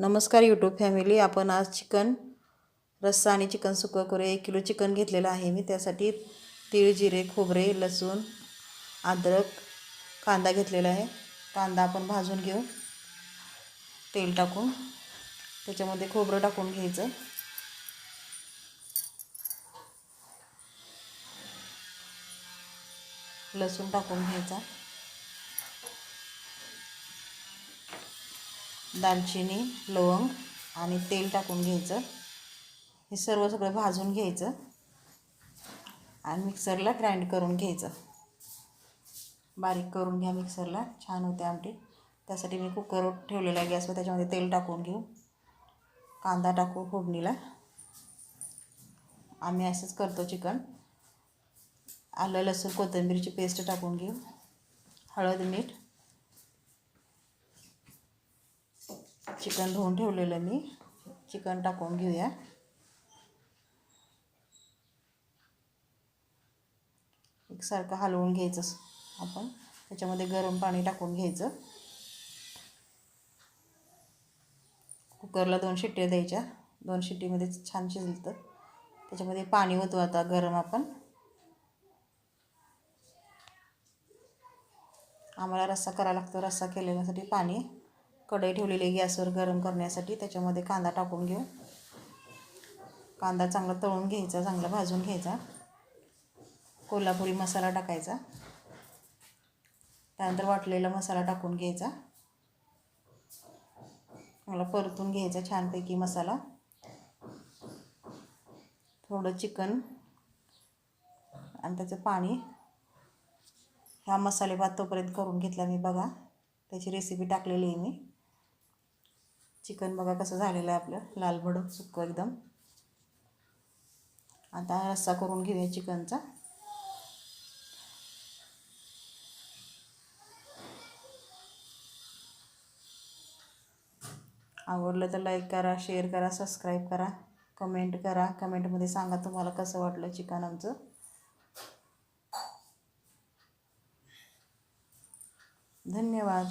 नमस्कार YouTube family आपण आज चिकन रस्सा आणि चिकन सुकं करूया. एक किलो चिकन घेतलेलं आहे मी. त्यासाठी तीळ जिरे खोबरे लसूण अद्रक कांदा घेतलेला आहे. कांदा आपण भाजून घेऊ. तेल टाकून. त्याच्यामध्ये खोबरं टाकून घ्यायचं. लसूण टाकून घ्यायचा. दालचिनी लवंग आणि तेल टाकून घ्यायचं. हे सर्व सगळं भाजून घ्यायचं आणि मिक्सरला ग्राइंड करून घ्यायचं. बारीक करून घ्या मिक्सरला छान होते आमटी. त्यासाठी मी कुकर ठेवलेला आहे गॅसवर त्याच्यामध्ये तेल टाकून घेऊ. कांदा टाकू फोडणीला. आम्ही असंच करतो चिकन. आलं लसूण कोथिंबीरची पेस्ट टाकून घेऊ. हळद मीठ चिकन धुवून ठेवलेलं मी. चिकन टाकून घेऊया. एकसारखं हलवून घ्यायचं आपण त्याच्यामध्ये गरम पाणी टाकून घ्यायचं. कुकरला दोन शिट्ट्या द्यायच्या. दोन शिट्टीमध्ये छान शिजलं त्याच्यामध्ये पाणी होतो आता गरम आपण. आम्हाला रस्सा करायला लागतो. रस्सा केलेल्यासाठी पाणी. कढई ठेवलेली गॅसवर गरम करण्यासाठी. त्याच्यामध्ये कांदा टाकून घेऊ. कांदा चांगला तळून घ्यायचा चांगला भाजून घ्यायचा. कोल्हापुरी मसाला टाकायचा. त्यानंतर वाटलेला मसाला टाकून घ्यायचा. चांगला परतून घ्यायचा छानपैकी मसाला. थोडं चिकन आणि त्याचं पाणी. ह्या मसाले भात तोपर्यंत करून घेतला मी बघा. त्याची रेसिपी टाकलेली आहे मी. चिकन बघा कसं झालेलं आहे आपलं. लाल भडक सुक्क एकदम. आता रस्सा करून घेऊया चिकनचा. आवडलं तर लाईक करा शेअर करा सबस्क्राईब करा कमेंट करा. कमेंटमध्ये सांगा तुम्हाला कसं वाटलं चिकन आमचं. धन्यवाद.